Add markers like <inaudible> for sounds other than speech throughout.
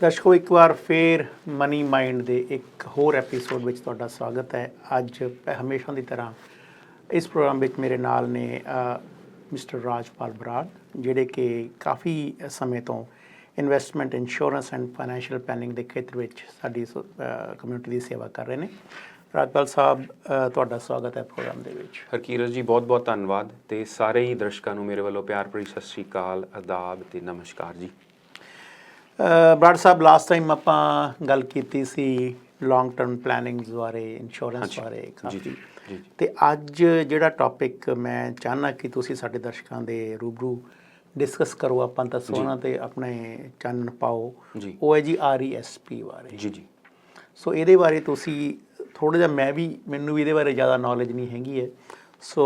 ਦਰਸ਼ਕੋ, ਇੱਕ ਵਾਰ ਫੇਰ money mind ਦੇ ਇੱਕ ਹੋਰ ਐਪੀਸੋਡ ਵਿੱਚ ਤੁਹਾਡਾ ਸਵਾਗਤ ਹੈ। ਅੱਜ ਹਮੇਸ਼ਾ ਦੀ ਤਰ੍ਹਾਂ ਇਸ ਪ੍ਰੋਗਰਾਮ ਵਿੱਚ ਮੇਰੇ ਨਾਲ ਨੇ ਮਿਸਟਰ ਰਾਜਪਾਲ ਬਰਾੜ, ਜਿਹੜੇ ਕਿ ਕਾਫੀ ਸਮੇਂ ਤੋਂ investment insurance and financial planning ਦੇ ਖੇਤਰ ਵਿੱਚ ਸਾਡੀ ਕਮਿਊਨਿਟੀ ਦੀ ਸੇਵਾ ਕਰ ਰਹੇ ਨੇ। ਰਾਜਪਾਲ ਸਾਹਿਬ ਤੁਹਾਡਾ ਸਵਾਗਤ ਹੈ ਪ੍ਰੋਗਰਾਮ ਦੇ ਵਿੱਚ। ਹਰਕੀਰਤ ਜੀ ਬਹੁਤ-ਬਹੁਤ ਧੰਨਵਾਦ ਤੇ ਸਾਰੇ ਹੀ ਦਰਸ਼ਕਾਂ ਨੂੰ ਮੇਰੇ ਵੱਲੋਂ ਪਿਆਰ ਭਰੀ ਸਤਿ ਸ੍ਰੀ ਅਕਾਲ ਆਦਾਬ ਤੇ ਨਮਸਕਾਰ ਜੀ। ਬਰਾੜ ਸਾਹਿਬ ਲਾਸਟ ਟਾਈਮ ਆਪਾਂ ਗੱਲ ਕੀਤੀ ਸੀ ਲੌਂਗ ਟਰਮ ਪਲੈਨਿੰਗਸ ਬਾਰੇ ਇੰਸ਼ੋਰੈਂਸ। ਬਾਰੇ ਜੀ ਜੀ। ਤੇ ਅੱਜ ਜਿਹੜਾ ਟੌਪਿਕ ਮੈਂ ਚਾਹਨਾ ਕਿ ਤੁਸੀਂ ਸਾਡੇ ਦਰਸ਼ਕਾਂ ਦੇ ਰੂਬਰੂ ਡਿਸਕਸ ਕਰੋ ਆਪਾਂ ਦੱਸੋ ਉਹਨਾਂ ਤੇ ਆਪਣੇ ਚਾਨਣ ਪਾਓ। ਉਹ ਹੈ ਜੀ ਆਰਈਐਸਪੀ ਬਾਰੇ ਜੀ ਜੀ ਸੋ ਇਹਦੇ ਬਾਰੇ ਤੁਸੀਂ ਥੋੜਾ ਜਿਹਾ ਮੈਂ ਵੀ ਮੈਨੂੰ ਵੀ ਇਹਦੇ ਬਾਰੇ ਜ਼ਿਆਦਾ ਨੌਲੇਜ ਨਹੀਂ ਹੈਗੀ ਹੈ ਸੋ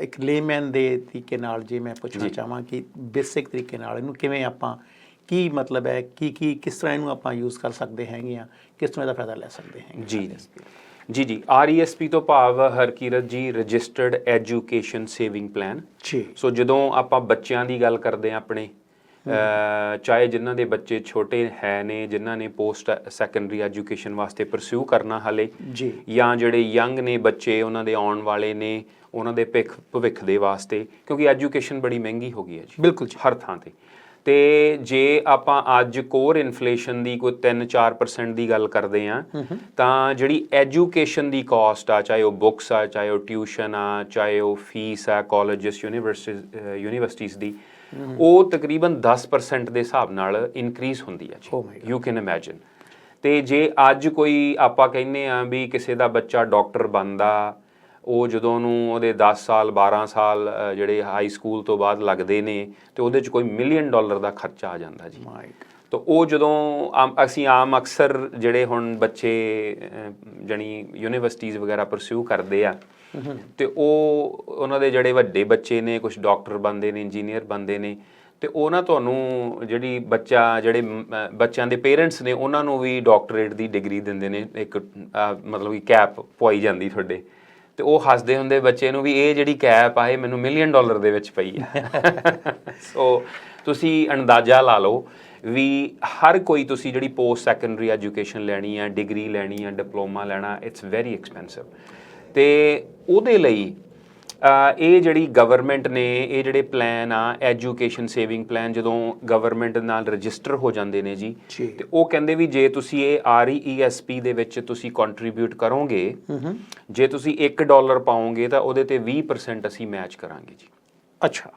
ਇੱਕ ਲੇਮੈਨ ਦੇ ਤਰੀਕੇ ਨਾਲ ਜੇ ਮੈਂ ਪੁੱਛਣਾ। ਚਾਹਾਂ ਕਿ ਬੇਸਿਕ ਤਰੀਕੇ ਨਾਲ ਇਹਨੂੰ ਕਿਵੇਂ ਆਪਾਂ ਕੀ ਮਤਲਬ ਹੈ ਕੀ ਕੀ ਕਿਸ ਤਰ੍ਹਾਂ ਇਹਨੂੰ ਆਪਾਂ ਯੂਜ਼ ਕਰ ਸਕਦੇ ਹੈਗੇ ਆ ਕਿਸ ਤਰ੍ਹਾਂ ਇਹਦਾ ਫਾਇਦਾ ਲੈ ਸਕਦੇ ਹੈਗੇ ਜੀ ਜੀ। ਜੀ RESP ਤੋਂ ਭਾਵ ਹਰਕੀਰਤ ਜੀ ਰਜਿਸਟਰਡ ਐਜੂਕੇਸ਼ਨ ਸੇਵਿੰਗ ਪਲਾਨ ਜੀ। ਸੋ ਜਦੋਂ ਆਪਾਂ ਬੱਚਿਆਂ ਦੀ ਗੱਲ ਕਰਦੇ ਆ ਆਪਣੇ ਚਾਹੇ ਜਿਨ੍ਹਾਂ ਦੇ ਬੱਚੇ ਛੋਟੇ ਹੈ ਨੇ ਜਿਨ੍ਹਾਂ ਨੇ ਪੋਸਟ ਸੈਕੰਡਰੀ ਐਜੂਕੇਸ਼ਨ ਵਾਸਤੇ ਪਰਸਿਊ ਕਰਨਾ ਹਲੇ ਜੀ। ਜਾਂ ਜਿਹੜੇ ਯੰਗ ਨੇ ਬੱਚੇ ਉਹਨਾਂ ਦੇ ਆਉਣ ਵਾਲੇ ਨੇ ਉਹਨਾਂ ਦੇ ਭਵਿੱਖ ਦੇ ਵਾਸਤੇ ਕਿਉਂਕਿ ਐਜੂਕੇਸ਼ਨ ਬੜੀ ਮਹਿੰਗੀ ਹੋ ਗਈ ਹੈ ਜੀ। ਬਿਲਕੁਲ ਜੀ। ਹਰ ਥਾਂ ਤੇ। ਤੇ ਜੇ ਆਪਾਂ ਅੱਜ ਕੋਰ ਇਨਫਲੇਸ਼ਨ ਦੀ ਕੋਈ 3-4% ਦੀ ਗੱਲ ਕਰਦੇ ਆ ਤਾਂ ਜਿਹੜੀ ਐਜੂਕੇਸ਼ਨ ਦੀ ਕਾਸਟ ਆ ਚਾਹੇ ਉਹ ਬੁੱਕਸ ਆ ਚਾਹੇ ਉਹ ਟਿਊਸ਼ਨ ਆ ਚਾਹੇ ਉਹ ਫੀਸ ਆ ਕਾਲਜਸ ਯੂਨੀਵਰਸਿਟੀਜ਼ ਦੀ ਉਹ ਤਕਰੀਬਨ 10% ਦੇ ਹਿਸਾਬ ਨਾਲ ਇਨਕਰੀਜ਼ ਹੁੰਦੀ ਹੈ my ਜੀ ਯੂ ਕੈਨ ਇਮੇਜਿਨ ਤੇ ਜੇ ਅੱਜ ਕੋਈ ਆਪਾਂ ਕਹਿੰਨੇ ਆ ਵੀ ਕਿਸੇ ਦਾ ਬੱਚਾ ਡਾਕਟਰ ਬਣਦਾ ਉਹ ਜਦੋਂ ਨੂੰ ਉਹਦੇ 10 ਸਾਲ 12 ਸਾਲ ਜਿਹੜੇ ਹਾਈ ਸਕੂਲ ਤੋਂ ਬਾਅਦ ਲੱਗਦੇ ਨੇ ਤੇ ਉਹਦੇ 'ਚ ਕੋਈ ਮਿਲੀਅਨ ਡਾਲਰ ਦਾ ਖਰਚਾ ਆ ਜਾਂਦਾ ਜੀ। ਮਾਈਕ ਤਾਂ ਉਹ ਜਦੋਂ ਅਸੀਂ ਆਮ ਅਕਸਰ ਜਿਹੜੇ ਹੁਣ ਬੱਚੇ ਜਾਣੀ ਯੂਨੀਵਰਸਿਟੀਜ਼ ਵਗੈਰਾ ਪਰਸਿਊ ਕਰਦੇ ਆ ਤੇ ਉਹ ਉਹਨਾਂ ਦੇ ਜਿਹੜੇ ਵੱਡੇ ਬੱਚੇ ਨੇ ਕੁਝ ਡਾਕਟਰ ਬਣਦੇ ਨੇ ਇੰਜੀਨੀਅਰ ਬਣਦੇ ਨੇ ਤੇ ਉਹ ਨਾ ਤੁਹਾਨੂੰ ਜਿਹੜੀ ਬੱਚਾ ਜਿਹੜੇ ਬੱਚਿਆਂ ਦੇ ਪੇਰੈਂਟਸ ਨੇ ਉਹਨਾਂ ਨੂੰ ਵੀ ਡਾਕਟਰੇਟ ਦੀ ਡਿਗਰੀ ਦਿੰਦੇ ਨੇ ਇੱਕ ਮਤਲਬ ਕਿ ਕੈਪ ਪਵਾਈ ਜਾਂਦੀ ਤੁਹਾਡੇ। ਤੇ ਉਹ ਹੱਸਦੇ ਹੁੰਦੇ ਬੱਚੇ ਨੂੰ ਵੀ ਇਹ ਜਿਹੜੀ ਕੈਪ ਆ ਇਹ ਮੈਨੂੰ ਮਿਲੀਅਨ ਡਾਲਰ ਦੇ ਵਿੱਚ ਪਈ ਆ ਸੋ <laughs> ਤੁਸੀਂ ਅੰਦਾਜ਼ਾ ਲਾ ਲਓ ਵੀ ਹਰ ਕੋਈ ਤੁਸੀਂ ਜਿਹੜੀ ਪੋਸਟ ਸੈਕੰਡਰੀ ਐਜੂਕੇਸ਼ਨ ਲੈਣੀ ਆ ਡਿਗਰੀ ਲੈਣੀ ਆ ਡਿਪਲੋਮਾ ਲੈਣਾ ਇਟਸ ਵੈਰੀ ਐਕਸਪੈਂਸਿਵ ਤੇ ਉਹਦੇ ਲਈ ਇਹ ਜਿਹੜੀ ਗਵਰਨਮੈਂਟ ਨੇ ਇਹ ਜਿਹੜੇ ਪਲਾਨ ਆ ਐਜੂਕੇਸ਼ਨ ਸੇਵਿੰਗ ਪਲਾਨ ਜਦੋਂ ਗਵਰਨਮੈਂਟ ਨਾਲ ਰਜਿਸਟਰ ਹੋ ਜਾਂਦੇ ਨੇ ਜੀ। ਤੇ ਉਹ ਕਹਿੰਦੇ ਵੀ ਜੇ ਤੁਸੀਂ ਇਹ RESP ਦੇ ਵਿੱਚ ਤੁਸੀਂ ਕੰਟਰੀਬਿਊਟ ਕਰੋਗੇ ਜੇ ਤੁਸੀਂ 1 ਡਾਲਰ ਪਾਓਗੇ ਤਾਂ ਉਹਦੇ ਤੇ 20% ਅਸੀਂ ਮੈਚ ਕਰਾਂਗੇ ਜੀ। ਅੱਛਾ।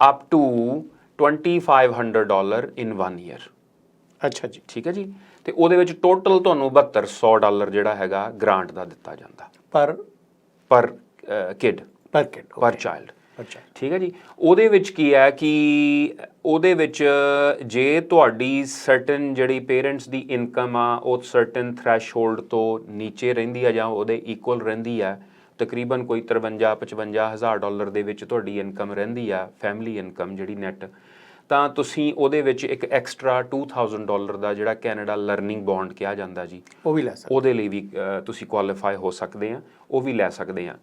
Up to 2500 dollar in 1 year ਅੱਛਾ ਜੀ। ਠੀਕ ਹੈ ਜੀ? ਤੇ ਉਹਦੇ ਵਿੱਚ ਟੋਟਲ ਤੁਹਾਨੂੰ 7200 ਡਾਲਰ ਜਿਹੜਾ ਹੈਗਾ ਗ੍ਰਾਂਟ ਦਾ ਦਿੱਤਾ ਜਾਂਦਾ। ਪਰ ਪਰ ਕਿਡ ਪਰ ਕਿਡ ਪਰ ਚਾਈਲਡ ਅੱਛਾ ਠੀਕ ਹੈ ਜੀ? ਉਹਦੇ ਵਿੱਚ ਕੀ ਹੈ ਕਿ ਉਹਦੇ ਵਿੱਚ ਜੇ ਤੁਹਾਡੀ ਸਰਟਨ ਜਿਹੜੀ ਪੇਰੈਂਟਸ ਦੀ ਇਨਕਮ ਆ ਉਹ ਸਰਟਨ ਥ੍ਰੈਸ਼ਹੋਲਡ ਤੋਂ ਨੀਚੇ ਰਹਿੰਦੀ ਆ ਜਾਂ ਉਹਦੇ ਇਕੁਅਲ ਰਹਿੰਦੀ ਆ ਤਕਰੀਬਨ ਕੋਈ 53 55 ਹਜ਼ਾਰ ਡਾਲਰ ਦੇ ਵਿੱਚ ਤੁਹਾਡੀ ਇਨਕਮ ਰਹਿੰਦੀ ਆ ਫੈਮਿਲੀ ਇਨਕਮ ਜਿਹੜੀ ਨੈਟ ਤਾਂ ਤੁਸੀਂ ਉਹਦੇ ਵਿੱਚ ਇੱਕ ਐਕਸਟਰਾ 2000 ਡਾਲਰ ਦਾ ਜਿਹੜਾ ਕੈਨੇਡਾ ਲਰਨਿੰਗ ਬੌਂਡ ਕਿਹਾ ਜਾਂਦਾ ਜੀ ਉਹ ਵੀ ਲੈ ਸਕਦੇ ਉਹਦੇ ਲਈ ਵੀ ਤੁਸੀਂ ਕੁਆਲੀਫਾਈ ਹੋ ਸਕਦੇ ਆ ਉਹ ਵੀ ਲੈ ਸਕਦੇ ਆ।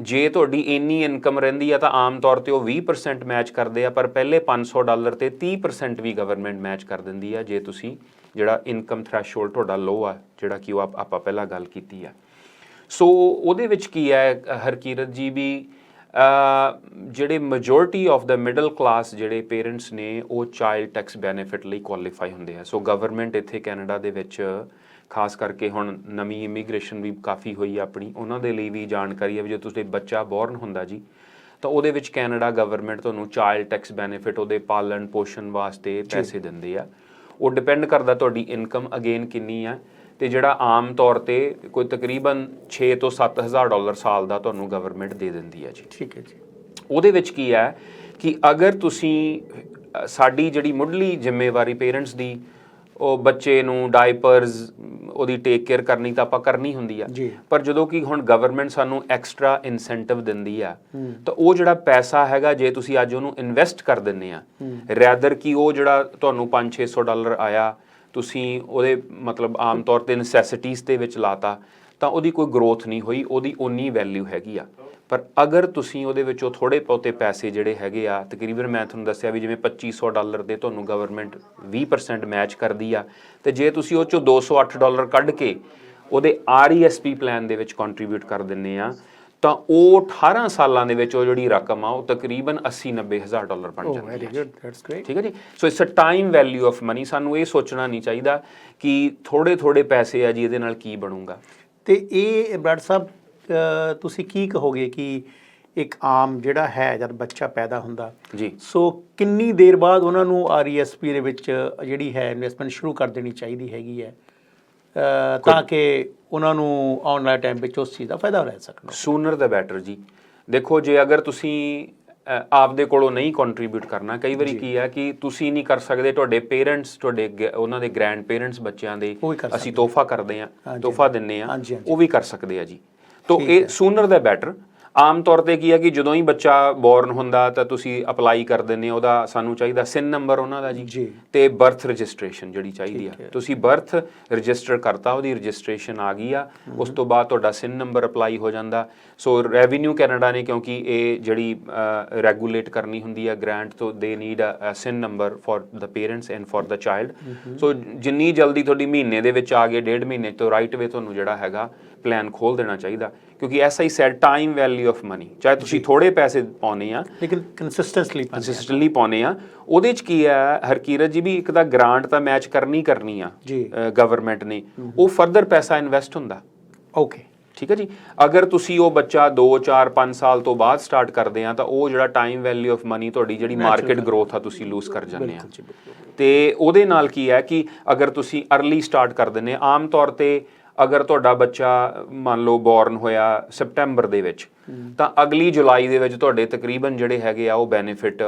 ਜੇ ਤੁਹਾਡੀ ਇੰਨੀ ਇਨਕਮ ਰਹਿੰਦੀ ਆ ਤਾਂ ਆਮ ਤੌਰ ਤੇ ਉਹ 20% ਮੈਚ ਕਰਦੇ ਆ, ਪਰ ਪਹਿਲੇ 500 ਡਾਲਰ ਤੇ 30% ਵੀ ਗਵਰਨਮੈਂਟ ਮੈਚ ਕਰ ਦਿੰਦੀ ਆ, ਜੇ ਤੁਸੀਂ ਜਿਹੜਾ ਇਨਕਮ ਥ੍ਰੈਸ਼ਹੋਲਡ ਤੁਹਾਡਾ ਲੋ ਆ, ਜਿਹੜਾ ਕਿ ਉਹ ਆਪਾਂ ਪਹਿਲਾਂ ਗੱਲ ਕੀਤੀ ਆ। ਸੋ ਉਹਦੇ ਵਿੱਚ ਕੀ ਹੈ, ਹਰਕੀਰਤ ਜੀ ਵੀ ਜਿਹੜੇ majority of the middle class ਜਿਹੜੇ ਪੇਰੈਂਟਸ ਨੇ ਉਹ ਚਾਈਲਡ ਟੈਕਸ ਬੈਨੀਫਿਟ ਲਈ ਕੁਆਲੀਫਾਈ ਹੁੰਦੇ ਆ। ਸੋ ਗਵਰਨਮੈਂਟ ਇੱਥੇ ਕੈਨੇਡਾ ਦੇ ਵਿੱਚ ਖਾਸ ਕਰਕੇ ਹੁਣ ਨਵੀਂ ਇਮੀਗ੍ਰੇਸ਼ਨ ਵੀ ਕਾਫੀ ਹੋਈ ਆਪਣੀ ਉਹਨਾਂ ਦੇ ਲਈ ਵੀ ਜਾਣਕਾਰੀ ਹੈ ਵੀ ਜੇ ਤੁਸੀਂ ਬੱਚਾ ਬੋਰਨ ਹੁੰਦਾ ਜੀ ਤਾਂ ਉਹਦੇ ਵਿੱਚ ਕੈਨੇਡਾ ਗਵਰਨਮੈਂਟ ਤੁਹਾਨੂੰ ਚਾਈਲਡ ਟੈਕਸ ਬੈਨੀਫਿਟ ਉਹਦੇ ਪਾਲਣ ਪੋਸ਼ਣ ਵਾਸਤੇ ਪੈਸੇ ਦਿੰਦੇ ਆ। ਉਹ ਡਿਪੈਂਡ ਕਰਦਾ ਤੁਹਾਡੀ ਇਨਕਮ ਅਗੇਨ ਕਿੰਨੀ ਆ। ਤੇ ਜਿਹੜਾ ਆਮ ਤੌਰ ਤੇ ਕੋਈ ਤਕਰੀਬਨ 6 ਤੋਂ 7000 ਡਾਲਰ ਸਾਲ ਦਾ ਤੁਹਾਨੂੰ ਗਵਰਨਮੈਂਟ ਦੇ ਦਿੰਦੀ ਹੈ ਜੀ। ਠੀਕ ਹੈ ਜੀ। ਉਹਦੇ ਵਿੱਚ ਕੀ ਹੈ ਕਿ ਅਗਰ ਤੁਸੀਂ ਸਾਡੀ ਜਿਹੜੀ ਮੁੱਢਲੀ ਜ਼ਿੰਮੇਵਾਰੀ ਪੇਰੈਂਟਸ ਦੀ ਉਹ ਬੱਚੇ ਨੂੰ ਡਾਈਪਰਸ ਉਹਦੀ ਟੇਕ ਕੇਅਰ ਕਰਨੀ ਤਾਂ ਆਪਾਂ ਕਰਨੀ ਹੁੰਦੀ ਆ। ਪਰ ਜਦੋਂ ਕਿ ਹੁਣ ਗਵਰਨਮੈਂਟ ਸਾਨੂੰ ਐਕਸਟਰਾ ਇਨਸੈਂਟਿਵ ਦਿੰਦੀ ਆ ਤਾਂ ਉਹ ਜਿਹੜਾ ਪੈਸਾ ਹੈਗਾ ਜੇ ਤੁਸੀਂ ਅੱਜ ਉਹਨੂੰ ਇਨਵੈਸਟ ਕਰ ਦਿੰਨੇ ਆ ਰੈਦਰ ਕਿ ਉਹ ਜਿਹੜਾ ਤੁਹਾਨੂੰ 5-600 ਡਾਲਰ ਆਇਆ ਤੁਸੀਂ ਉਹਦੇ ਮਤਲਬ ਆਮ ਤੌਰ ਤੇ ਨੈਸੈਸਿਟੀਜ਼ ਦੇ ਵਿੱਚ ਲਾਤਾ, ਤਾਂ ਉਹਦੀ ਕੋਈ ਗਰੋਥ ਨਹੀਂ ਹੋਈ, ਉਹਦੀ ਓਨੀ ਵੈਲਿਊ ਹੈਗੀ ਆ। ਪਰ ਅਗਰ ਤੁਸੀਂ ਉਹਦੇ ਵਿੱਚੋਂ ਥੋੜੇ ਬਹੁਤੇ ਪੈਸੇ ਜਿਹੜੇ ਹੈਗੇ ਆ, ਤਕਰੀਬਨ ਮੈਂ ਤੁਹਾਨੂੰ ਦੱਸਿਆ ਵੀ ਜਿਵੇਂ 2500 ਡਾਲਰ ਦੇ ਤੁਹਾਨੂੰ ਗਵਰਨਮੈਂਟ 20% ਮੈਚ ਕਰਦੀ ਆ, ਤੇ ਜੇ ਤੁਸੀਂ ਉਹ ਚੋਂ 208 ਡਾਲਰ ਕੱਢ ਕੇ ਉਹਦੇ RESP ਪਲਾਨ ਦੇ ਵਿੱਚ ਕੰਟਰੀਬਿਊਟ ਕਰ ਦਿੰਨੇ ਆ ਤਾਂ ਉਹ 18 ਸਾਲਾਂ ਦੇ ਵਿੱਚ ਉਹ ਜਿਹੜੀ ਰਕਮ ਆ ਉਹ ਤਕਰੀਬਨ 80 90 ਹਜ਼ਾਰ ਡਾਲਰ ਬਣ ਓ ਜਾਂਦੀ ਹੈ। ਠੀਕ ਹੈ ਜੀ? So it's a time value of money ਸਾਨੂੰ ਇਹ ਸੋਚਣਾ ਨਹੀਂ ਚਾਹੀਦਾ ਕਿ ਥੋੜੇ ਥੋੜੇ ਪੈਸੇ ਆ ਜੀ ਇਹਦੇ ਨਾਲ ਕੀ ਬਣੂਗਾ। ਤੇ ਇਹ ਬ੍ਰਡ ਸਾਹਿਬ ਤੁਸੀਂ ਕੀ ਕਹੋਗੇ ਕਿ ਇੱਕ ਆਮ ਜਿਹੜਾ ਹੈ ਜਦ ਬੱਚਾ ਪੈਦਾ ਹੁੰਦਾ ਜੀ। ਸੋ ਕਿੰਨੀ ਦੇਰ ਬਾਅਦ ਉਹਨਾਂ ਨੂੰ ਆਰਈਐਸਪੀ ਦੇ ਵਿੱਚ ਜਿਹੜੀ ਹੈ ਇਨਵੈਸਟਮੈਂਟ ਸ਼ੁਰੂ ਕਰ ਦੇਣੀ ਚਾਹੀਦੀ ਹੈਗੀ ਹੈ? ਤਾਂ ਕਿ ਉਹਨਾਂ ਨੂੰ ਆਉਣ ਵਾਲੇ ਟਾਈਮ ਵਿੱਚ ਉਸ ਚੀਜ਼ ਦਾ ਫਾਇਦਾ ਲੈ ਸਕਣ। ਸੂਨਰ ਦਾ ਬੈਟਰ ਜੀ। ਦੇਖੋ ਜੇ ਅਗਰ ਤੁਸੀਂ ਆਪਦੇ ਕੋਲੋਂ ਨਹੀਂ ਕੰਟਰੀਬਿਊਟ ਕਰਨਾ ਕਈ ਵਾਰੀ ਕੀ ਹੈ ਕਿ ਤੁਸੀਂ ਨਹੀਂ ਕਰ ਸਕਦੇ ਤੁਹਾਡੇ ਪੇਰੈਂਟਸ ਤੁਹਾਡੇ ਉਹਨਾਂ ਦੇ ਗ੍ਰੈਂਡ ਪੇਰੈਂਟਸ ਬੱਚਿਆਂ ਦੇ ਅਸੀਂ ਤੋਹਫਾ ਕਰਦੇ ਆ ਤੋਹਫਾ ਦਿੰਨੇ ਆ। ਉਹ ਵੀ ਕਰ ਸਕਦੇ ਆ ਜੀ। ਤੋ ਇਹ। ਸੂਨਰ ਦਾ ਬੈਟਰ ਆਮ ਤੌਰ ਤੇ ਕੀ ਹੈ ਕਿ ਜਦੋਂ ਹੀ ਬੱਚਾ ਬੋਰਨ ਹੁੰਦਾ ਤਾਂ ਤੁਸੀਂ ਅਪਲਾਈ ਕਰ ਦਿੰਦੇ ਹੋ ਉਹਦਾ ਸਾਨੂੰ ਚਾਹੀਦਾ ਸਿਨ ਨੰਬਰ ਉਹਨਾਂ ਦਾ ਜੀ। ਤੇ ਬਰਥ ਰਜਿਸਟ੍ਰੇਸ਼ਨ ਜਿਹੜੀ ਚਾਹੀਦੀ ਆ। ਤੁਸੀਂ ਬਰਥ ਰਜਿਸਟਰ ਕਰਤਾ ਉਹਦੀ ਰਜਿਸਟ੍ਰੇਸ਼ਨ ਆ ਗਈ ਆ। ਉਸ ਤੋਂ ਬਾਅਦ ਤੁਹਾਡਾ ਸਿਨ ਨੰਬਰ ਅਪਲਾਈ ਹੋ ਜਾਂਦਾ। ਸੋ ਰੈਵਨਿਊ ਕੈਨੇਡਾ ਨੇ ਕਿਉਂਕਿ ਇਹ ਜਿਹੜੀ ਰੈਗੂਲੇਟ ਕਰਨੀ ਹੁੰਦੀ ਆ ਗ੍ਰਾਂਟ ਤੋਂ ਦੇ need a SIN number for the parents and for the child so ਜਿੰਨੀ ਜਲਦੀ ਤੁਹਾਡੀ ਮਹੀਨੇ ਦੇ ਵਿੱਚ ਆ ਗਏ ਡੇਢ ਮਹੀਨੇ ਤੋਂ ਰਾਈਟ ਵੇ ਤੁਹਾਨੂੰ ਜਿਹੜਾ ਹੈਗਾ ਪਲਾਨ ਖੋਲ ਦੇਣਾ ਚਾਹੀਦਾ ਕਿਉਂਕਿ as I said time value of money ਚਾਹੇ ਤੁਸੀਂ ਥੋੜੇ ਪੈਸੇ ਪਾਉਨੇ ਆ ਲੇਕਿਨ ਕੰਸਿਸਟੈਂਟਲੀ ਕੰਸਿਸਟੈਂਟਲੀ ਪਾਉਨੇ ਆ ਉਹਦੇ ਚ ਕੀ ਹੈ ਹਰਕੀਰਤ ਜੀ ਵੀ ਇੱਕ ਤਾਂ ਗ੍ਰਾਂਟ ਤਾਂ ਮੈਚ ਕਰਨੀ ਕਰਨੀ ਆ ਜੀ। ਗਵਰਨਮੈਂਟ ਨੇ ਉਹ ਫਰਦਰ ਪੈਸਾ ਇਨਵੈਸਟ ਹੁੰਦਾ। ਓਕੇ ਠੀਕ ਹੈ ਜੀ? ਅਗਰ ਤੁਸੀਂ ਉਹ ਬੱਚਾ 2 4 5 ਸਾਲ ਤੋਂ ਬਾਅਦ ਸਟਾਰਟ ਕਰਦੇ ਆ ਤਾਂ ਉਹ ਜਿਹੜਾ ਟਾਈਮ ਵੈਲਿਊ ਆਫ ਮਨੀ ਤੁਹਾਡੀ ਜਿਹੜੀ ਮਾਰਕੀਟ ਗਰੋਥ ਆ ਤੁਸੀਂ ਲੂਜ਼ ਕਰ ਜਾਂਦੇ ਆ। ਤੇ ਉਹਦੇ ਨਾਲ ਕੀ ਹੈ ਕਿ ਅਗਰ ਤੁਸੀਂ अर्ਲੀ ਸਟਾਰਟ ਕਰ ਦਿੰਦੇ ਆ ਆਮ ਤੌਰ ਤੇ ਅਗਰ ਤੁਹਾਡਾ ਬੱਚਾ ਮੰਨ ਲਓ ਬੋਰਨ ਹੋਇਆ ਸਪਟੈਂਬਰ ਦੇ ਵਿੱਚ ਤਾਂ ਅਗਲੀ ਜੁਲਾਈ ਦੇ ਵਿੱਚ ਤੁਹਾਡੇ ਤਕਰੀਬਨ ਜਿਹੜੇ ਹੈਗੇ ਆ ਉਹ ਬੈਨੀਫਿਟ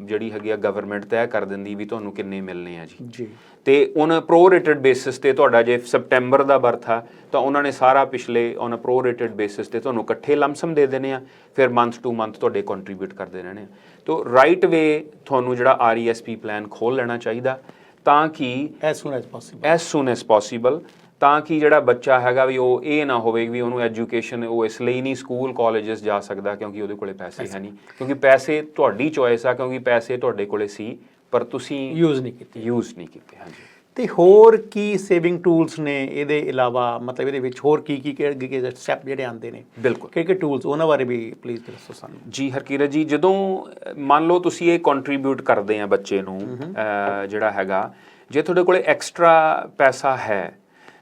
ਜਿਹੜੀ ਹੈਗੀ ਆ ਗਵਰਨਮੈਂਟ ਤੈਅ ਕਰ ਦਿੰਦੀ ਵੀ ਤੁਹਾਨੂੰ ਕਿੰਨੇ ਮਿਲਨੇ ਆ ਜੀ। ਜੀ। ਤੇ ਔਨ ਪ੍ਰੋਰੇਟਡ ਬੇਸਿਸ ਤੇ ਤੁਹਾਡਾ ਜੇ ਸਪਟੈਂਬਰ ਦਾ ਬਰਥ ਆ ਤਾਂ ਉਹਨਾਂ ਨੇ ਸਾਰਾ ਪਿਛਲੇ ਔਨ ਪ੍ਰੋਰੇਟਡ ਬੇਸਿਸ ਤੇ ਤੁਹਾਨੂੰ ਇਕੱਠੇ ਲਮਸਮ ਦੇ ਦੇਣੇ ਆ ਫਿਰ ਮੰਥ ਟੂ ਮੰਥ ਤੁਹਾਡੇ ਕੰਟਰੀਬਿਊਟ ਕਰਦੇ ਰਹਿਣੇ ਆ। ਤੋ ਰਾਈਟ ਵੇ ਤੁਹਾਨੂੰ ਜਿਹੜਾ ਆਰਈਐਸਪੀ ਪਲਾਨ ਖੋਲ ਲੈਣਾ ਚਾਹੀਦਾ ਤਾਂ ਕਿ as soon as possible as soon as possible ਤਾਂ ਕਿ ਜਿਹੜਾ ਬੱਚਾ ਹੈਗਾ ਵੀ ਉਹ ਇਹ ਨਾ ਹੋਵੇ ਵੀ ਉਹਨੂੰ ਐਜੂਕੇਸ਼ਨ ਉਹ ਇਸ ਲਈ ਨਹੀਂ ਸਕੂਲ ਕਾਲਜਸ ਜਾ ਸਕਦਾ ਕਿਉਂਕਿ ਉਹਦੇ ਕੋਲੇ ਪੈਸੇ ਹੈ ਨਹੀਂ। ਕਿਉਂਕਿ ਪੈਸੇ ਤੁਹਾਡੀ ਚੋਇਸ ਆ ਕਿਉਂਕਿ ਪੈਸੇ ਤੁਹਾਡੇ ਕੋਲੇ ਸੀ ਪਰ ਤੁਸੀਂ ਯੂਜ਼ ਨਹੀਂ ਕੀਤੀ। ਯੂਜ਼ ਨਹੀਂ ਕੀਤੇ ਹਾਂਜੀ। ਤੇ ਹੋਰ ਕੀ ਸੇਵਿੰਗ ਟੂਲਸ ਨੇ ਇਹਦੇ ਇਲਾਵਾ ਮਤਲਬ ਇਹਦੇ ਵਿੱਚ ਹੋਰ ਕੀ ਕੀ ਕਿਹੜੇ ਸਟੈਪ ਜਿਹੜੇ ਆਉਂਦੇ ਨੇ? ਬਿਲਕੁਲ। ਕਿਹੜੇ ਟੂਲਸ ਉਹਨਾਂ ਬਾਰੇ ਵੀ ਪਲੀਜ਼ ਦੱਸੋ ਸਾਨੂੰ। ਜੀ ਹਰਕੀਰਤ ਜੀ ਜਦੋਂ ਮੰਨ ਲਓ ਤੁਸੀਂ ਇਹ ਕੰਟਰੀਬਿਊਟ ਕਰਦੇ ਆ ਬੱਚੇ ਨੂੰ ਜਿਹੜਾ ਹੈਗਾ ਜੇ ਤੁਹਾਡੇ ਕੋਲੇ ਐਕਸਟਰਾ ਪੈਸਾ ਹੈ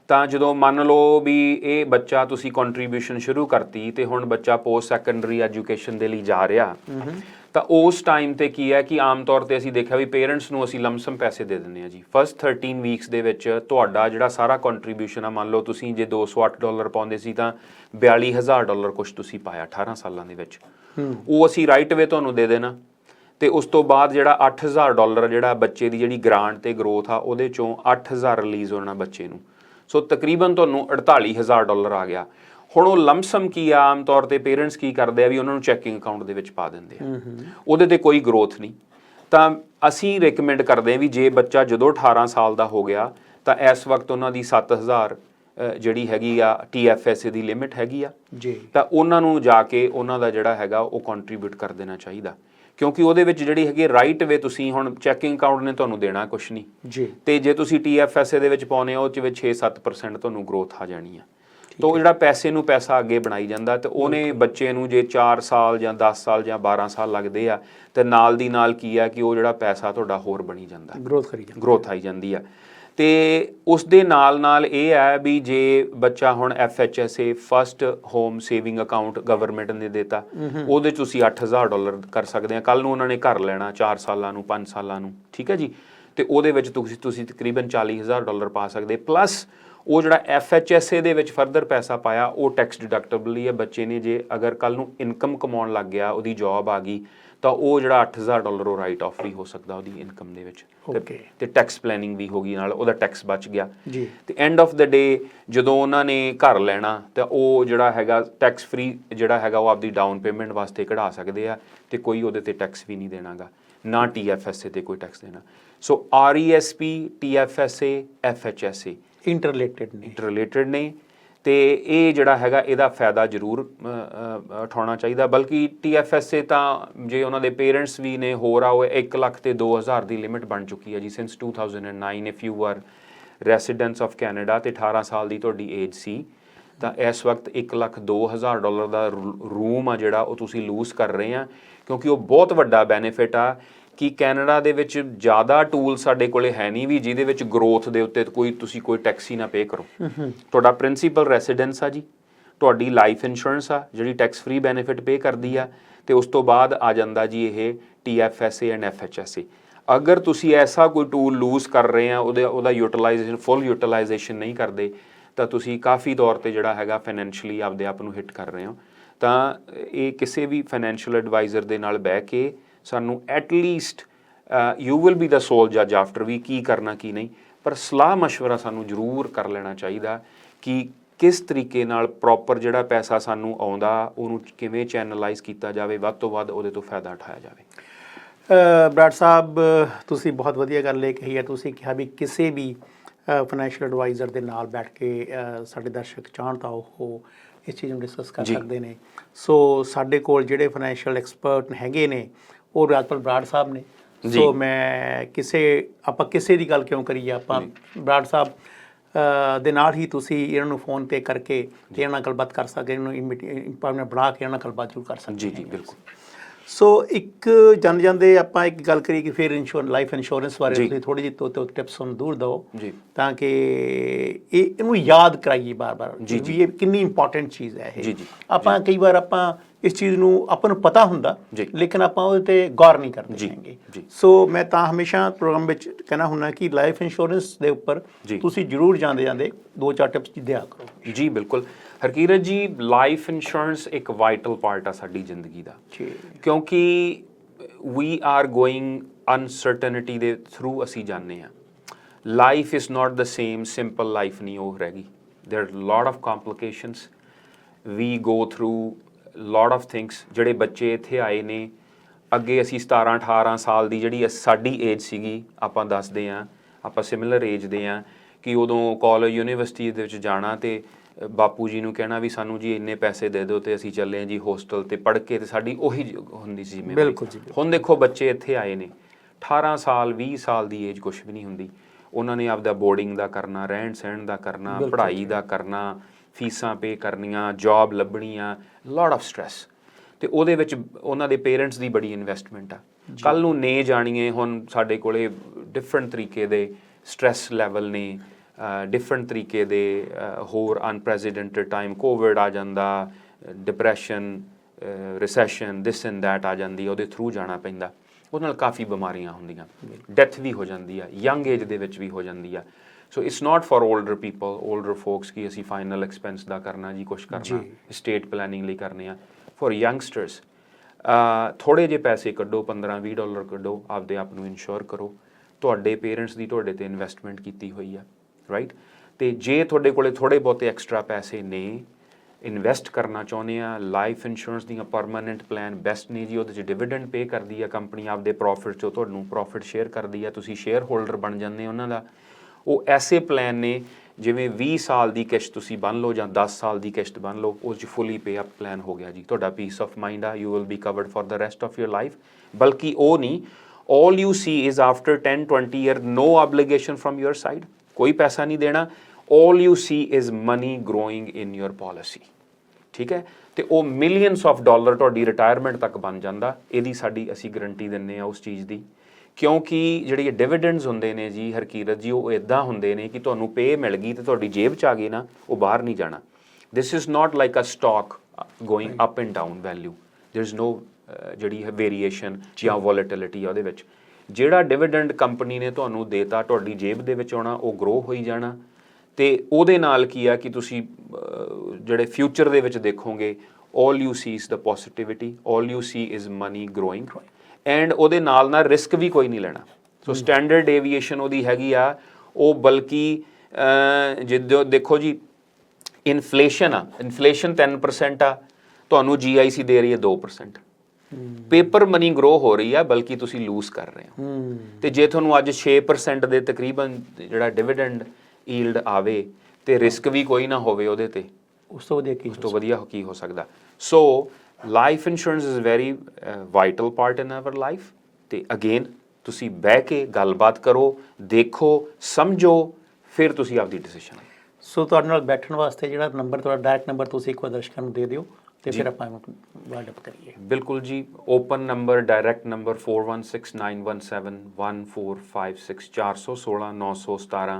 ਤਾਂ ਜਦੋਂ ਮੰਨ ਲਓ ਵੀ ਇਹ ਬੱਚਾ ਤੁਸੀਂ ਕੰਟਰੀਬਿਊਸ਼ਨ ਸ਼ੁਰੂ ਕਰਤੀ ਤੇ ਹੁਣ ਬੱਚਾ ਪੋਸਟ ਸੈਕੰਡਰੀ ਐਜੂਕੇਸ਼ਨ ਦੇ ਲਈ ਜਾ ਰਿਹਾ ਤਾਂ ਉਸ ਟਾਈਮ ਤੇ ਕੀ ਹੈ ਕਿ ਆਮ ਤੌਰ ਤੇ ਅਸੀਂ ਦੇਖਿਆ ਵੀ ਪੇਰੈਂਟਸ ਨੂੰ ਅਸੀਂ ਲਮਸਮ ਪੈਸੇ ਦੇ ਦਿੰਦੇ ਆ ਜੀ। ਫਸਟ 13 ਵੀਕਸ ਦੇ ਵਿੱਚ ਤੁਹਾਡਾ ਜਿਹੜਾ ਸਾਰਾ ਕੰਟਰੀਬਿਊਸ਼ਨ ਆ ਮੰਨ ਲਓ ਤੁਸੀਂ ਜੇ 208 ਡਾਲਰ ਪਾਉਂਦੇ ਸੀ ਤਾਂ 42000 ਡਾਲਰ ਕੁਝ ਤੁਸੀਂ ਪਾਇਆ 18 ਸਾਲਾਂ ਦੇ ਵਿੱਚ। ਉਹ ਅਸੀਂ ਰਾਈਟ ਵੇ ਤੁਹਾਨੂੰ ਦੇ ਦੇਣਾ। ਤੇ ਉਸ ਤੋਂ ਬਾਅਦ ਜਿਹੜਾ 8000 ਡਾਲਰ ਜਿਹੜਾ ਬੱਚੇ ਦੀ ਜਿਹੜੀ ਗ੍ਰਾਂਟ ਤੇ ਗਰੋਥ ਆ ਉਹਦੇ ਚੋਂ 8000 ਰਿਲੀਜ਼ ਹੋਣਾ ਬੱਚੇ ਨੂੰ। ਸੋ ਤਕਰੀਬਨ ਤੁਹਾਨੂੰ 48000 ਡਾਲਰ ਆ ਗਿਆ। ਹੁਣ ਉਹ ਲਮਸਮ ਕੀ ਆ? ਆਮ ਤੌਰ ਤੇ ਪੇਰੈਂਟਸ ਕੀ ਕਰਦੇ ਆ ਵੀ ਉਹਨਾਂ ਨੂੰ ਚੈਕਿੰਗ ਅਕਾਊਂਟ ਦੇ ਵਿੱਚ ਪਾ ਦਿੰਦੇ ਆ। ਉਹਦੇ ਤੇ ਕੋਈ ਗਰੋਥ ਨਹੀਂ। ਤਾਂ ਅਸੀਂ ਰეკਮੈਂਡ ਕਰਦੇ ਆ ਵੀ ਜੇ ਬੱਚਾ ਜਦੋਂ 18 ਸਾਲ ਦਾ ਹੋ ਗਿਆ ਤਾਂ ਇਸ ਵਕਤ ਉਹਨਾਂ ਦੀ 7000 ਅ, ਜਿਹੜੀ ਹੈਗੀ ਆ TFSA ਦੀ ਲਿਮਿਟ ਹੈਗੀ ਆ। ਜੀ। ਤਾਂ ਉਹਨਾਂ ਨੂੰ ਜਾ ਕੇ ਉਹਨਾਂ ਦਾ ਜਿਹੜਾ ਹੈਗਾ ਉਹ ਕੰਟਰੀਬਿਊਟ ਕਰ ਦੇਣਾ ਚਾਹੀਦਾ। ਕਿਉਂਕਿ ਉਹਦੇ ਵਿੱਚ ਜਿਹੜੀ ਹੈਗੀ ਰਾਈਟ ਵੇ ਤੁਸੀਂ ਹੁਣ ਚੈਕਿੰਗ ਅਕਾਊਂਟ ਨੇ ਤੁਹਾਨੂੰ ਦੇਣਾ ਕੁਝ ਨਹੀਂ। ਜੀ। ਤੇ ਜੇ ਤੁਸੀਂ TFSA ਦੇ ਵਿੱਚ ਪਾਉਨੇ ਹੋ ਉਹ ਚ ਵਿੱਚ 6-7% ਤੁਹਾਨੂੰ ਗਰੋਥ ਆ ਜਾਣੀ ਆ। ਤਾਂ ਉਹ ਜਿਹੜਾ ਪੈਸੇ ਨੂੰ ਪੈਸਾ ਅੱਗੇ ਬਣਾਈ ਜਾਂਦਾ ਤੇ ਉਹਨੇ ਬੱਚੇ ਨੂੰ ਜੇ 4 ਸਾਲ ਜਾਂ 10 ਸਾਲ ਜਾਂ 12 ਸਾਲ ਲੱਗਦੇ ਆ ਤੇ ਨਾਲ ਦੀ ਨਾਲ ਕੀ ਆ ਕਿ ਉਹ ਜਿਹੜਾ ਪੈਸਾ ਤੁਹਾਡਾ ਹੋਰ ਬਣੀ ਜਾਂਦਾ। ਗਰੋਥ ਕਰੀ ਜਾਂਦੇ। ਗਰੋਥ ਆਈ ਜਾਂਦੀ ਆ। ਤੇ ਉਸ ਦੇ ਨਾਲ ਨਾਲ ਇਹ ਹੈ ਵੀ ਜੇ ਬੱਚਾ ਹੁਣ FHSA first home saving account government ਨੇ ਦਿੱਤਾ ਉਹਦੇ ਚ ਤੁਸੀਂ 8000 ਡਾਲਰ ਕਰ ਸਕਦੇ ਆ। ਕੱਲ ਨੂੰ ਉਹਨਾਂ ਨੇ ਘਰ ਲੈਣਾ 4 ਸਾਲਾਂ ਨੂੰ 5 ਸਾਲਾਂ ਨੂੰ ਠੀਕ ਹੈ ਜੀ? ਤੇ ਉਹਦੇ ਵਿੱਚ ਤੁਸੀਂ ਤੁਸੀਂ ਤਕਰੀਬਨ 40000 ਡਾਲਰ ਪਾ ਸਕਦੇ। ਪਲੱਸ ਉਹ ਜਿਹੜਾ FHSA ਦੇ ਵਿੱਚ ਫਰਦਰ ਪੈਸਾ ਪਾਇਆ ਉਹ ਟੈਕਸ ਡਿਡਕਟੇਬਲ ਹੀ ਹੈ। ਬੱਚੇ ਨੇ ਜੇ ਅਗਰ ਕੱਲ ਨੂੰ ਇਨਕਮ ਕਮਾਉਣ ਲੱਗ ਗਿਆ ਉਹਦੀ ਜੌਬ ਆ ਗਈ ਤਾਂ ਉਹ ਜਿਹੜਾ 8000 ਡਾਲਰ ਉਹ ਰਾਈਟ ਆਫ ਵੀ ਹੋ ਸਕਦਾ ਉਹਦੀ ਇਨਕਮ ਦੇ ਵਿੱਚ। ਤੇ- ਟੈਕਸ ਪਲੈਨਿੰਗ ਵੀ ਹੋ ਗਈ ਨਾਲ ਉਹਦਾ ਟੈਕਸ ਬਚ ਗਿਆ। ਜੀ। ਤੇ ਐਂਡ ਆਫ ਦਾ ਡੇ ਜਦੋਂ ਉਹਨਾਂ ਨੇ ਘਰ ਲੈਣਾ ਤਾਂ ਉਹ ਜਿਹੜਾ ਹੈਗਾ ਟੈਕਸ ਫ੍ਰੀ ਜਿਹੜਾ ਹੈਗਾ ਉਹ ਆਪਦੀ ਡਾਊਨ ਪੇਮੈਂਟ ਵਾਸਤੇ ਕਢਾ ਸਕਦੇ ਆ ਤੇ ਕੋਈ ਉਹਦੇ ਤੇ ਟੈਕਸ ਵੀ ਨਹੀਂ ਦੇਣਾਗਾ। ਨਾ TFSA ਤੇ ਕੋਈ ਟੈਕਸ ਦੇਣਾ। ਸੋ RESP TFSA FHSA ਇੰਟਰਲੇਟਡ ਨੇ। ਰਿਲੇਟਡ ਨੇ। ਤੇ ਇਹ ਜਿਹੜਾ ਹੈਗਾ ਇਹਦਾ ਫਾਇਦਾ ਜ਼ਰੂਰ ਉਠਾਉਣਾ ਚਾਹੀਦਾ। ਬਲਕਿ TFSA ਤਾਂ ਜੇ ਉਹਨਾਂ ਦੇ ਪੇਰੈਂਟਸ ਵੀ ਨੇ ਹੋਰ ਆ ਉਹ 1 ਲੱਖ ਤੇ 2000 ਦੀ ਲਿਮਿਟ ਬਣ ਚੁੱਕੀ ਹੈ ਜੀ since 2009 if you are residents of Canada ਤੇ 18 ਸਾਲ ਦੀ ਤੁਹਾਡੀ ਏਜ ਸੀ ਤਾਂ ਇਸ ਵਕਤ 1 ਲੱਖ 2000 ਡਾਲਰ ਦਾ ਰੂਮ ਆ ਜਿਹੜਾ ਉਹ ਤੁਸੀਂ ਲੂਜ਼ ਕਰ ਰਹੇ ਆ ਕਿਉਂਕਿ ਉਹ ਬਹੁਤ ਵੱਡਾ ਬੈਨੀਫਿਟ ਆ। ਕਿ ਕੈਨੇਡਾ ਦੇ ਵਿੱਚ ਜ਼ਿਆਦਾ ਟੂਲ ਸਾਡੇ ਕੋਲੇ ਹੈ ਨਹੀਂ ਵੀ ਜਿਹਦੇ ਵਿੱਚ ਗਰੋਥ ਦੇ ਉੱਤੇ ਕੋਈ ਤੁਸੀਂ ਕੋਈ ਟੈਕਸੀ ਨਾ ਪੇ ਕਰੋ। ਤੁਹਾਡਾ ਪ੍ਰਿੰਸੀਪਲ ਰੈਜ਼ੀਡੈਂਸ ਆ ਜੀ। ਤੁਹਾਡੀ ਲਾਈਫ ਇੰਸ਼ੋਰੈਂਸ ਆ ਜਿਹੜੀ ਟੈਕਸ ਫ੍ਰੀ ਬੈਨੀਫਿਟ ਪੇ ਕਰਦੀ ਆ ਤੇ ਉਸ ਤੋਂ ਬਾਅਦ ਆ ਜਾਂਦਾ ਜੀ ਇਹ TFSA ਐਂਡ FHSA ਅਗਰ ਤੁਸੀਂ ਐਸਾ ਕੋਈ ਟੂਲ ਲੂਜ਼ ਕਰ ਰਹੇ ਆ ਉਹਦੇ ਉਹਦਾ ਯੂਟਿਲਾਈਜੇਸ਼ਨ ਫੁੱਲ ਯੂਟਿਲਾਈਜੇਸ਼ਨ ਨਹੀਂ ਕਰਦੇ ਤਾਂ ਤੁਸੀਂ ਕਾਫੀ ਤੌਰ ਤੇ ਜਿਹੜਾ ਹੈਗਾ ਫਾਈਨੈਂਸ਼ੀਅਲੀ ਆਪਦੇ ਆਪ ਨੂੰ ਹਿੱਟ ਕਰ ਰਹੇ ਹੋ। ਤਾਂ ਇਹ ਕਿਸੇ ਵੀ ਫਾਈਨੈਂਸ਼ੀਅਲ ਐਡਵਾਈਜ਼ਰ ਦੇ ਨਾਲ ਬਹਿ ਕੇ ਸਾਨੂੰ at least you will be the sole ਜੱਜ ਆਫਟਰ ਵੀ ਕੀ ਕਰਨਾ ਕੀ ਨਹੀਂ। ਪਰ ਸਲਾਹ مشਵਰਾ ਸਾਨੂੰ ਜ਼ਰੂਰ ਕਰ ਲੈਣਾ ਚਾਹੀਦਾ ਕਿ ਕਿਸ ਤਰੀਕੇ ਨਾਲ ਪ੍ਰੋਪਰ ਜਿਹੜਾ ਪੈਸਾ ਸਾਨੂੰ ਆਉਂਦਾ ਉਹਨੂੰ ਕਿਵੇਂ ਚੈਨਲਾਈਜ਼ ਕੀਤਾ ਜਾਵੇ ਵੱਧ ਤੋਂ ਵੱਧ ਉਹਦੇ ਤੋਂ ਫਾਇਦਾ ਉਠਾਇਆ ਜਾਵੇ। ਬਰਾੜ ਸਾਹਿਬ ਤੁਸੀਂ ਬਹੁਤ ਵਧੀਆ ਗੱਲ ਇਹ ਕਹੀ ਹੈ। ਤੁਸੀਂ ਕਿਹਾ ਵੀ ਕਿਸੇ ਵੀ ਫਾਈਨੈਂਸ਼ੀਅਲ ਐਡਵਾਈਜ਼ਰ ਦੇ ਨਾਲ ਬੈਠ ਕੇ ਸਾਡੇ ਦਰਸ਼ਕ ਚਾਹਣ ਤਾਂ ਉਹ ਇਸ ਚੀਜ਼ ਨੂੰ ਡਿਸਕਸ ਕਰ ਸਕਦੇ ਨੇ। ਸੋ ਸਾਡੇ ਕੋਲ ਜਿਹੜੇ ਫਾਈਨੈਂਸ਼ੀਅਲ ਐਕਸਪਰਟ ਹੈਗੇ ਨੇ ਉਹ ਰਾਜਪਾਲ ਬਰਾੜ ਸਾਹਿਬ ਨੇ। ਸੋ ਮੈਂ ਕਿਸੇ ਆਪਾਂ ਕਿਸੇ ਦੀ ਗੱਲ ਕਿਉਂ ਕਰੀਏ? ਆਪਾਂ ਬਰਾੜ ਸਾਹਿਬ ਦੇ ਨਾਲ ਹੀ ਤੁਸੀਂ ਇਹਨਾਂ ਨੂੰ ਫੋਨ ਤੇ ਕਰਕੇ ਇਹਨਾਂ ਨਾਲ ਗੱਲਬਾਤ ਕਰ ਸਕਦੇ ਇਹਨੂੰ ਇੰਪਾਰਟਮੈਂਟ ਬਣਾ ਕੇ ਇਹਨਾਂ ਨਾਲ ਗੱਲਬਾਤ ਜ਼ਰੂਰ ਕਰ ਸਕਦੇ ਜੀ ਜੀ। ਬਿਲਕੁਲ। ਸੋ ਇੱਕ ਜਾਂਦੇ ਜਾਂਦੇ ਆਪਾਂ ਇੱਕ ਗੱਲ ਕਰੀਏ ਕਿ ਫਿਰ ਇੰਸ਼ੋਰ ਲਾਈਫ ਇੰਸ਼ੋਰੈਂਸ ਬਾਰੇ। ਤੁਸੀਂ ਥੋੜੀ ਜਿਹੀ ਤੋਂ ਤੋਂ ਟਿਪਸ ਸਾਨੂੰ ਦੂਰ ਦਿਓ। ਜੀ। ਤਾਂ ਕਿ ਇਹ ਇਹਨੂੰ ਯਾਦ ਕਰਾਈਏ ਬਾਰ-ਬਾਰ ਜੀ, ਇਹ ਕਿੰਨੀ ਇੰਪੋਰਟੈਂਟ ਚੀਜ਼ ਹੈ ਇਹ। ਜੀ, ਜੀ, ਆਪਾਂ ਕਈ ਵਾਰ ਆਪਾਂ ਇਸ ਚੀਜ਼ ਨੂੰ ਆਪਾਂ ਨੂੰ ਪਤਾ ਹੁੰਦਾ ਜੀ। ਲੇਕਿਨ ਆਪਾਂ ਉਹਦੇ ਤੇ ਗੌਰ ਨਹੀਂ ਕਰਦੇ ਜੀ, ਹੈਗੇ ਜੀ। ਸੋ ਮੈਂ ਤਾਂ ਹਮੇਸ਼ਾ ਪ੍ਰੋਗਰਾਮ ਵਿੱਚ ਕਹਿਣਾ ਹੁੰਦਾ ਕਿ ਲਾਈਫ ਇੰਸ਼ੋਰੈਂਸ ਦੇ ਉੱਪਰ ਜੀ। ਤੁਸੀਂ ਜ਼ਰੂਰ ਜਾਂਦੇ ਜਾਂਦੇ ਦੋ ਚਾਰ ਟਿਪਸ ਦਿਆ ਕਰੋ ਜੀ ਬਿਲਕੁਲ ਹਰਕੀਰਤ ਜੀ ਲਾਈਫ ਇੰਸ਼ੋਰੈਂਸ ਇੱਕ ਵਾਈਟਲ ਪਾਰਟ ਆ ਸਾਡੀ ਜ਼ਿੰਦਗੀ ਦਾ ਜੀ ਕਿਉਂਕਿ ਵੀ ਆਰ ਗੋਇੰਗ ਅਨਸਰਟਨਟੀ ਦੇ ਥਰੂ ਅਸੀਂ ਜਾਂਦੇ ਆ life is not the same simple life ਨਹੀਂ ਉਹ ਰਹਿ ਗਈ there are lot of complications we go through lot of things ਜਿਹੜੇ ਬੱਚੇ ਇੱਥੇ ਆਏ ਨੇ। ਅੱਗੇ ਅਸੀਂ 17 18 ਸਾਲ ਦੀ ਜਿਹੜੀ ਸਾਡੀ ਏਜ ਸੀਗੀ ਆਪਾਂ ਦੱਸਦੇ ਆ ਆਪਾਂ ਸਿਮਿਲਰ ਏਜ ਦੇ ਆ ਕਿ ਉਦੋਂ ਕਾਲਜ ਯੂਨੀਵਰਸਿਟੀ ਦੇ ਵਿੱਚ ਜਾਣਾ ਤੇ ਬਾਪੂ ਜੀ ਨੂੰ ਕਹਿਣਾ ਵੀ ਸਾਨੂੰ ਜੀ ਇੰਨੇ ਪੈਸੇ ਦੇ ਦਿਓ ਤੇ ਅਸੀਂ ਚੱਲੇ ਜੀ ਹੋਸਟਲ ਤੇ ਪੜ੍ਹ ਕੇ ਤੇ ਸਾਡੀ ਉਹੀ ਹੁੰਦੀ ਸੀ ਜ਼ਿੰਮੇਵਾਰੀ ਬਿਲਕੁਲ ਜੀ। ਹੁਣ ਦੇਖੋ ਬੱਚੇ ਇੱਥੇ ਆਏ ਨੇ। 18 ਸਾਲ 20 ਸਾਲ ਦੀ ਏਜ ਕੁਝ ਵੀ ਨਹੀਂ ਹੁੰਦੀ। ਉਹਨਾਂ ਨੇ ਆਪਦਾ ਬੋਰਡਿੰਗ ਦਾ ਕਰਨਾ ਰਹਿਣ ਸਹਿਣ ਦਾ ਕਰਨਾ ਪੜ੍ਹਾਈ ਦਾ ਕਰਨਾ ਫੀਸਾਂ ਪੇ ਕਰਨੀਆਂ ਜੌਬ ਲੱਭਣੀਆਂ ਲੋਟ ਆਫ ਸਟ੍ਰੈਸ ਤੇ ਉਹਦੇ ਵਿੱਚ ਉਹਨਾਂ ਦੇ ਪੇਰੈਂਟਸ ਦੀ ਬੜੀ ਇਨਵੈਸਟਮੈਂਟ ਆ। ਕੱਲ ਨੂੰ ਨੇ ਜਾਣੀਏ ਹੁਣ ਸਾਡੇ ਕੋਲੇ ਡਿਫਰੈਂਟ ਤਰੀਕੇ ਦੇ ਸਟ੍ਰੈਸ ਲੈਵਲ ਨੇ ਡਿਫਰੈਂਟ ਤਰੀਕੇ ਦੇ ਹੋਰ ਅਨਪ੍ਰੈਜ਼ੀਡੈਂਟਡ ਟਾਈਮ ਕੋਵਿਡ ਆ ਜਾਂਦਾ depression recession this and that ਆ ਜਾਂਦੀ ਉਹਦੇ ਥਰੂ ਜਾਣਾ ਪੈਂਦਾ। ਉਹਦੇ ਨਾਲ ਕਾਫੀ ਬਿਮਾਰੀਆਂ ਹੁੰਦੀਆਂ। ਡੈਥ ਵੀ ਹੋ ਜਾਂਦੀ ਆ ਯੰਗ ਏਜ ਦੇ ਵਿੱਚ ਵੀ ਹੋ ਜਾਂਦੀ ਆ। So it's not for older people older focus ਕੀ ਅਸੀਂ ਫਾਈਨਲ ਐਕਸਪੈਂਸ ਦਾ ਕਰਨਾ ਜੀ ਕੁਝ ਕਰਨਾ ਸਟੇਟ ਪਲੈਨਿੰਗ ਲਈ ਕਰਨੇ ਆ ਫॉर ਯੰਗਸਟਰਸ ਥੋੜੇ ਜੇ ਪੈਸੇ ਕੱਢੋ 15 20 ਡਾਲਰ ਕੱਢੋ ਆਪਦੇ ਆਪ ਨੂੰ ਇਨਸ਼ੋਰ ਕਰੋ ਤੁਹਾਡੇ ਪੇਰੈਂਟਸ ਦੀ ਤੁਹਾਡੇ ਤੇ ਇਨਵੈਸਟਮੈਂਟ ਕੀਤੀ ਹੋਈ ਆ ਰਾਈਟ ਤੇ ਜੇ ਤੁਹਾਡੇ ਕੋਲੇ ਥੋੜੇ ਬਹੁਤੇ ਐਕਸਟਰਾ ਪੈਸੇ ਨੇ ਇਨਵੈਸਟ ਕਰਨਾ ਚਾਹੁੰਦੇ ਆ ਲਾਈਫ ਇੰਸ਼ੋਰੈਂਸ ਦੀਆਂ ਪਰਮਨੈਂਟ ਪਲਾਨ ਬੈਸਟ ਨੇ ਜੀ ਉਹਦੇ 'ਚ ਡਿਵੀਡੈਂਡ ਪੇ ਕਰਦੀ ਆ ਕੰਪਨੀ ਆਪਦੇ ਪ੍ਰੋਫਿਟ 'ਚੋਂ ਤੁਹਾਨੂੰ ਪ੍ਰੋਫਿਟ ਸ਼ੇਅਰ ਕਰਦੀ ਆ ਤੁਸੀਂ ਸ਼ੇਅਰ ਹੋਲਡਰ ਬਣ ਜਾਂਦੇ ਉਹਨਾਂ ਦਾ ਉਹ ਐਸੇ ਪਲਾਨ ਨੇ ਜਿਵੇਂ 20 ਸਾਲ ਦੀ ਕਿਸ਼ਤ ਤੁਸੀਂ ਬੰਨ ਲਓ ਜਾਂ 10 ਸਾਲ ਦੀ ਕਿਸ਼ਤ ਬੰਨ ਲਓ, ਉਸ ਚ ਫੁੱਲੀ ਪੇ ਅਪ ਪਲਾਨ ਹੋ ਗਿਆ ਜੀ। ਤੁਹਾਡਾ ਪੀਸ ਆਫ ਮਾਈਂਡ ਆ you will be covered for the rest of your life ਬਲਕਿ ਉਹ ਨਹੀਂ, all you see is after 10 20 year, no obligation from your side ਕੋਈ ਪੈਸਾ ਨਹੀਂ ਦੇਣਾ। all you see is money growing in your policy ਠੀਕ ਹੈ? ਤੇ ਉਹ ਮਿਲੀਅਨਸ ਆਫ ਡਾਲਰ ਤੁਹਾਡੀ ਰਿਟਾਇਰਮੈਂਟ ਤੱਕ ਬਣ ਜਾਂਦਾ। ਇਹਦੀ ਸਾਡੀ ਅਸੀਂ ਗਾਰੰਟੀ ਦਿੰਨੇ ਆ ਉਸ ਚੀਜ਼ ਦੀ। ਕਿਉਂਕਿ ਜਿਹੜੀ ਇਹ ਡਿਵੀਡੈਂਡਸ ਹੁੰਦੇ ਨੇ ਜੀ ਹਰਕੀਰਤ ਜੀ ਉਹ ਇਦਾਂ ਹੁੰਦੇ ਨੇ ਕਿ ਤੁਹਾਨੂੰ ਪੇ ਮਿਲ ਗਈ ਤੇ ਤੁਹਾਡੀ ਜੇਬ ਚ ਆ ਗਈ ਨਾ ਉਹ ਬਾਹਰ ਨਹੀਂ ਜਾਣਾ। This is not like a stock uh, going up and down value. There is no uh, ਜਿਹੜੀ ਹੈ ਵੇਰੀਏਸ਼ਨ ਜਾਂ ਵੋਲੈਟਿਲਿਟੀ ਉਹਦੇ ਵਿੱਚ। ਜਿਹੜਾ ਡਿਵੀਡੈਂਡ ਕੰਪਨੀ ਨੇ ਤੁਹਾਨੂੰ ਦੇਤਾ ਤੁਹਾਡੀ ਜੇਬ ਦੇ ਵਿੱਚ ਆਉਣਾ ਉਹ ਗਰੋ ਹੋਈ ਜਾਣਾ। ਤੇ ਉਹਦੇ ਨਾਲ ਕੀ ਆ ਕਿ ਤੁਸੀਂ ਜਿਹੜੇ ਫਿਊਚਰ ਦੇ ਵਿੱਚ ਦੇਖੋਗੇ all you see is the positivity all you see is money growing. And ਉਹਦੇ ਨਾਲ ਨਾਲ ਰਿਸਕ ਵੀ ਕੋਈ ਨਹੀਂ ਲੈਣਾ। ਸੋ ਸਟੈਂਡਰਡ ਏਵੀਏਸ਼ਨ ਉਹਦੀ ਹੈਗੀ ਆ ਉਹ ਬਲਕਿ ਜਿੱਦੋਂ ਦੇਖੋ ਜੀ ਇਨਫਲੇਸ਼ਨ ਆ ਇਨਫਲੇਸ਼ਨ 3% ਆ ਤੁਹਾਨੂੰ GIC ਦੇ ਰਹੀ ਹੈ 2% ਪੇਪਰ ਮਨੀ ਗਰੋ ਹੋ ਰਹੀ ਆ ਬਲਕਿ ਤੁਸੀਂ ਲੂਜ਼ ਕਰ ਰਹੇ ਹੋ। ਹੂੰ। ਤੇ ਜੇ ਤੁਹਾਨੂੰ ਅੱਜ 6% ਦੇ ਤਕਰੀਬਨ ਜਿਹੜਾ ਡਿਵੀਡੈਂਡ ਈਲਡ ਆਵੇ ਤੇ ਰਿਸਕ ਵੀ ਕੋਈ ਨਾ ਹੋਵੇ ਉਹਦੇ ਤੇ। ਉਸ ਤੋਂ ਵਧੀਆ ਕੀ ਉਸ ਤੋਂ ਵਧੀਆ ਕੀ ਹੋ ਸਕਦਾ? So life insurance is very vital part in our life ਤੇ ਅਗੇਨ ਤੁਸੀਂ ਬਹਿ ਕੇ ਗੱਲਬਾਤ ਕਰੋ ਦੇਖੋ ਸਮਝੋ ਫਿਰ ਤੁਸੀਂ ਆਪਦੀ ਡਿਸੀਜਨ ਸੋ ਤੁਹਾਡੇ ਨਾਲ ਬੈਠਣ ਵਾਸਤੇ ਜਿਹੜਾ ਨੰਬਰ ਤੁਹਾਡਾ ਡਾਇਰੈਕਟ ਨੰਬਰ ਤੁਸੀਂ ਇੱਕ ਵਾਰ ਦਰਸ਼ਕਾਂ ਨੂੰ ਦੇ ਦਿਓ ਤੇ ਫਿਰ ਆਪਾਂ ਵਾਈਡ ਅਪ ਕਰੀਏ ਬਿਲਕੁਲ ਜੀ ਓਪਨ ਨੰਬਰ ਡਾਇਰੈਕਟ ਨੰਬਰ 4169171456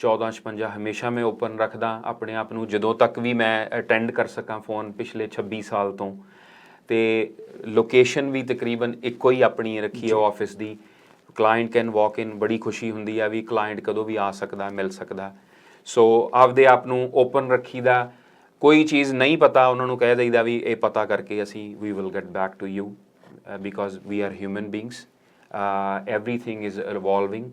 1456 ਹਮੇਸ਼ਾ ਮੈਂ ਓਪਨ ਰੱਖਦਾ ਆਪਣੇ ਆਪ ਨੂੰ ਜਦੋਂ ਤੱਕ ਵੀ ਮੈਂ ਅਟੈਂਡ ਕਰ ਸਕਾਂ ਫੋਨ ਪਿਛਲੇ 26 ਸਾਲ ਤੋਂ। ਤੇ ਲੋਕੇਸ਼ਨ ਵੀ ਤਕਰੀਬਨ ਇੱਕੋ ਹੀ ਆਪਣੀ ਰੱਖੀ ਹੈ ਆਫਿਸ ਦੀ। ਕਲਾਇੰਟ ਕੈਨ ਵਾਕ ਇਨ ਬੜੀ ਖੁਸ਼ੀ ਹੁੰਦੀ ਹੈ ਵੀ ਕਲਾਇੰਟ ਕਦੋਂ ਵੀ ਆ ਸਕਦਾ ਮਿਲ ਸਕਦਾ। ਸੋ ਆਪਦੇ ਆਪ ਨੂੰ ਓਪਨ ਰੱਖੀਦਾ। ਕੋਈ ਚੀਜ਼ ਨਹੀਂ ਪਤਾ ਉਹਨਾਂ ਨੂੰ ਕਹਿ ਦਈਦਾ ਵੀ ਇਹ ਪਤਾ ਕਰਕੇ ਅਸੀਂ we will get back to you because we are human beings everything is evolving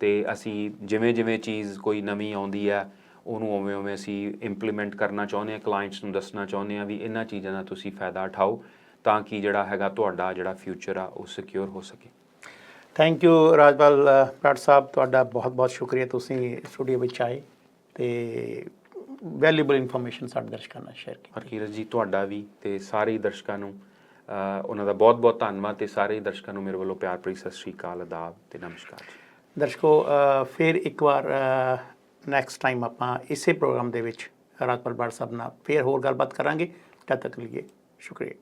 ਤੇ ਅਸੀਂ ਜਿਵੇਂ ਜਿਵੇਂ ਚੀਜ਼ ਕੋਈ ਨਵੀਂ ਆਉਂਦੀ ਹੈ ਉਹਨੂੰ ਉਵੇਂ ਉਵੇਂ ਅਸੀਂ ਇੰਪਲੀਮੈਂਟ ਕਰਨਾ ਚਾਹੁੰਦੇ ਹਾਂ ਕਲਾਇੰਟਸ ਨੂੰ ਦੱਸਣਾ ਚਾਹੁੰਦੇ ਹਾਂ ਵੀ ਇਹਨਾਂ ਚੀਜ਼ਾਂ ਦਾ ਤੁਸੀਂ ਫਾਇਦਾ ਉਠਾਓ ਤਾਂ ਕਿ ਜਿਹੜਾ ਹੈਗਾ ਤੁਹਾਡਾ ਜਿਹੜਾ ਫਿਊਚਰ ਆ ਉਹ ਸਿਕਿਉਰ ਹੋ ਸਕੇ। ਥੈਂਕ ਯੂ ਰਾਜਪਾਲ ਭੱਟ ਸਾਹਿਬ ਤੁਹਾਡਾ ਬਹੁਤ ਬਹੁਤ ਸ਼ੁਕਰੀਆ ਤੁਸੀਂ ਸਟੂਡੀਓ ਵਿੱਚ ਆਏ ਤੇ ਵੈਲਿਊਬਲ ਇਨਫੋਰਮੇਸ਼ਨ ਸਾਡੇ ਦਰਸ਼ਕਾਂ ਨਾਲ ਸ਼ੇਅਰ ਕੀਤੀ। ਹਰਕੀਰਤ ਜੀ ਤੁਹਾਡਾ ਵੀ ਤੇ ਸਾਰੇ ਦਰਸ਼ਕਾਂ ਨੂੰ ਉਹਨਾਂ ਦਾ ਬਹੁਤ ਬਹੁਤ ਧੰਨਵਾਦ ਤੇ ਸਾਰੇ ਦਰਸ਼ਕਾਂ ਨੂੰ ਮੇਰੇ ਵੱਲੋਂ ਪਿਆਰ ਭਰੀ ਸਤਿ ਸ਼੍ਰੀ ਅਕਾਲ ਆਦਾਬ ਤੇ ਨਮਸਕਾਰ ਜੀ। ਦਰਸ਼ਕੋ ਫਿਰ ਇੱਕ ਵਾਰ ਨੈਕਸਟ ਟਾਈਮ ਆਪਾਂ ਇਸੇ ਪ੍ਰੋਗਰਾਮ ਦੇ ਵਿੱਚ ਰਾਜਪਾਲ ਭੱਟ ਸਾਹਿਬ ਨਾਲ ਫਿਰ ਹੋਰ ਗੱਲਬਾਤ ਕਰਾਂਗੇ। ਤਦ ਤੱਕ ਲਈ ਸ਼ੁਕਰੀਆ।